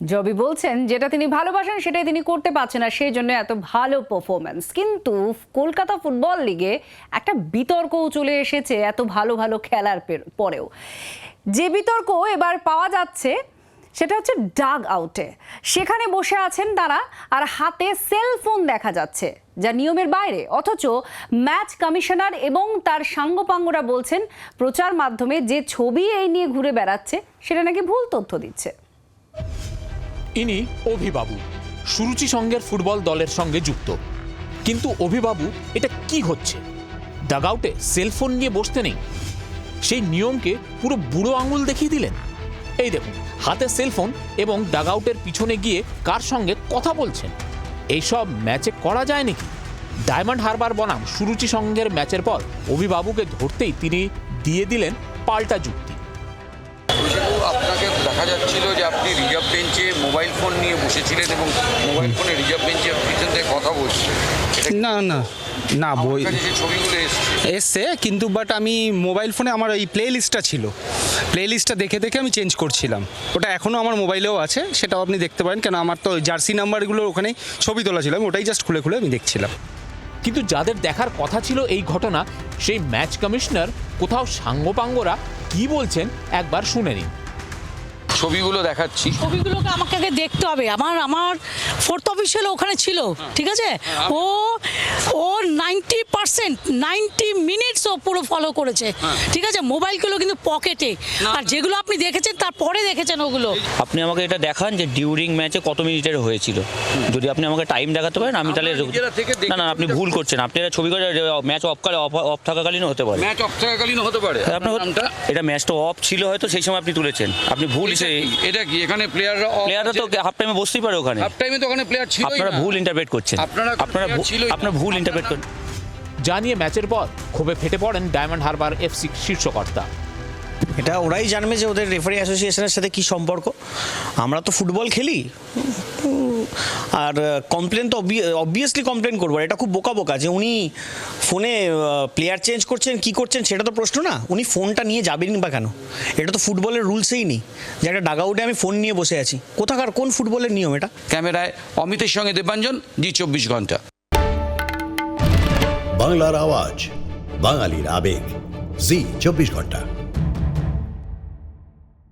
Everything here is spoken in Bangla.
জবি বলছেন, যেটা তিনি ভালোবাসেন, সেটাই তিনি করতে পারছেন না সেই জন্য এত ভালো পারফরমেন্স কিন্তু কলকাতা ফুটবল লিগে একটা বিতর্কও চলে এসেছে এত ভালো ভালো খেলার পরেও। যে বিতর্ক এবার পাওয়া যাচ্ছে, সেটা হচ্ছে ডাগ আউটে। সেখানে বসে আছেন তারা আর হাতে সেল ফোন দেখা যাচ্ছে, যা নিয়মের বাইরে। অথচ ম্যাচ কমিশনার এবং তার সাঙ্গপাঙ্গরা বলছেন, প্রচার মাধ্যমে যে ছবি এই নিয়ে ঘুরে বেড়াচ্ছে, সেটা নাকি ভুল তথ্য দিচ্ছে। ইনি অভিবাবু। সুরুচি সঙ্গের ফুটবল দলের সঙ্গে যুক্ত। কিন্তু অভিবাবু, এটা কি হচ্ছে? ডাগআউটে সেলফোন নিয়ে বসতে নেই। সেই নিয়মকে পুরো বুড়ো আঙুল দেখিয়ে দিলেন। এই দেখুন, হাতে সেলফোন এবং ডাগআউটের পিছনে গিয়ে কার সঙ্গে কথা বলছেন? এইসব ম্যাচে করা যায় নাকি? ডায়মন্ড হারবার বনাম সুরুচি সঙ্গের ম্যাচের পর অভিবাবুকে ধরতেই তিনি দিয়ে দিলেন পাল্টা যুক্তি। আপনাকে দেখা যাচ্ছিল যে আপনি রিজার্ভ বেঞ্চে মোবাইল ফোন নিয়ে বসেছিলেন এবং মোবাইল ফোনে রিজার্ভ বেঞ্চে পিছন থেকে কথা বলছিলেন। না না না বই এসছে। এসছে কিন্তু বাট আমি মোবাইল ফোনে আমার ওই প্লে লিস্টটা ছিল। প্লে লিস্টটা দেখে দেখে আমি চেঞ্জ করছিলাম। ওটা এখনও আমার মোবাইলেও আছে সেটাও আপনি দেখতে পারেন। কেন আমার তো জার্সি নাম্বারগুলো ওখানে ছবি তোলা ছিল আমি ওটাই জাস্ট খুলে খুলে আমি দেখছিলাম। কিন্তু যাদের দেখার কথা ছিল এই ঘটনা সেই ম্যাচ কমিশনার কোথাও সাঙ্গপাঙ্গরা কি বলছেন একবার শুনে নিন। ছবিগুলো দেখাচ্ছি। ছবিগুলোকে আমাকে আগে দেখতে হবে। আমার আমার ফোর্থ অফিসিয়াল ওখানে ছিল ঠিক আছে? ও ও নাইনটি পার্সেন্ট নাইনটি মিনিটস ও পুরো ফলো করেছে ঠিক আছে? মোবাইলগুলো কিন্তু পকেটে আর যেগুলো আপনি দেখেছেন তারপরে দেখেছেন ওগুলো। আপনি আমাকে এটা দেখান যে ডিউরিং ম্যাচে কত মিনিটের হয়েছিল। যদি আপনি আমাকে টাইম দেখাতে পারেন আমি তাহলে না না আপনি ভুল করছেন। আপনি এটা ছবি করে ম্যাচ অফকালে অফ থাকাকালীন হতে পারে। ম্যাচ অফ থাকাকালীন হতে পারে। আপনার এটা ম্যাচটা অফ ছিল হয়তো সেই সময় আপনি তুলেছেন। আপনি ভুল হিসেবে? এটা কি? এখানে প্লেয়াররা প্লেয়াররা তো হাফ টাইমে বসতেই পারে ওখানে। হাফ টাইমে তো ওখানে প্লেয়ার ছিল আপনারা ভুল ইন্টারপ্রেট করছেন। আপনারা আপনারা। আপনারা ভুল ইন্টারপ্রেট করছেন জানিয়ে ম্যাচের পর ক্ষোভে ফেটে পড়েন ডায়মন্ড হারবার এফসি শীর্ষকর্তা। এটা ওরাই জানবে যে ওদের রেফারি অ্যাসোসিয়েশনের সাথে কি সম্পর্ক। আমরা তো ফুটবল খেলি। আর কমপ্লেন তো অবভিয়াসলি কমপ্লেন করব আর এটা খুব বোকা বোকা যে উনি ফোনে প্লেয়ার চেঞ্জ করছেন কি করছেন সেটা তো প্রশ্ন না। উনি ফোনটা নিয়ে যাবেন বা কেন? এটা তো ফুটবলের রুলসেই নেই। যে একটা ডাগাউটে আমি ফোন নিয়ে বসে আছি। কোথাকার কোন ফুটবলের নিয়ম এটা? ক্যামেরায় অমিতের সঙ্গে দেবাঞ্জন জি চব্বিশ ঘণ্টা। বাংলার আওয়াজ বাঙালির আবেগ। জি চব্বিশ ঘণ্টা।